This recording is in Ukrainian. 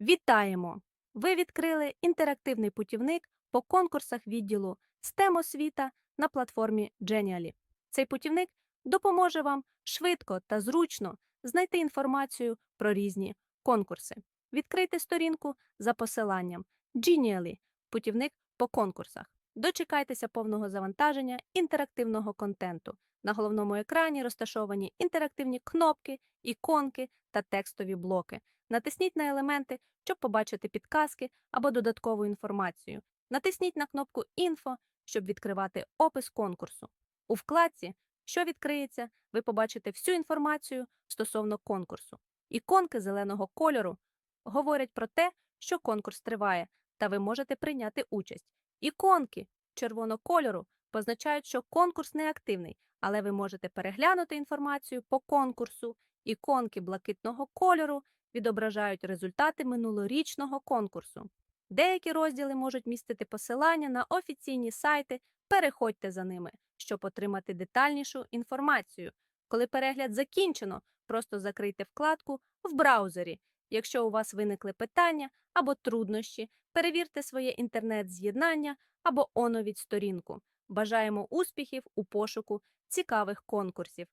Вітаємо! Ви відкрили інтерактивний путівник по конкурсах відділу STEM освіта на платформі Genially. Цей путівник допоможе вам швидко та зручно знайти інформацію про різні конкурси. Відкрийте сторінку за посиланням Genially – путівник по конкурсах. Дочекайтеся повного завантаження інтерактивного контенту. На головному екрані розташовані інтерактивні кнопки, іконки та текстові блоки. Натисніть на елементи, щоб побачити підказки або додаткову інформацію. Натисніть на кнопку Інфо, щоб відкривати опис конкурсу. У вкладці, що відкриється, ви побачите всю інформацію стосовно конкурсу. Іконки зеленого кольору говорять про те, що конкурс триває, та ви можете прийняти участь. Іконки червоного кольору позначають, що конкурс не активний, але ви можете переглянути інформацію по конкурсу. Іконки блакитного кольору відображають результати минулорічного конкурсу. Деякі розділи можуть містити посилання на офіційні сайти. Переходьте за ними, щоб отримати детальнішу інформацію. Коли перегляд закінчено, просто закрийте вкладку в браузері. Якщо у вас виникли питання або труднощі, перевірте своє інтернет-з'єднання або оновіть сторінку. Бажаємо успіхів у пошуку цікавих конкурсів.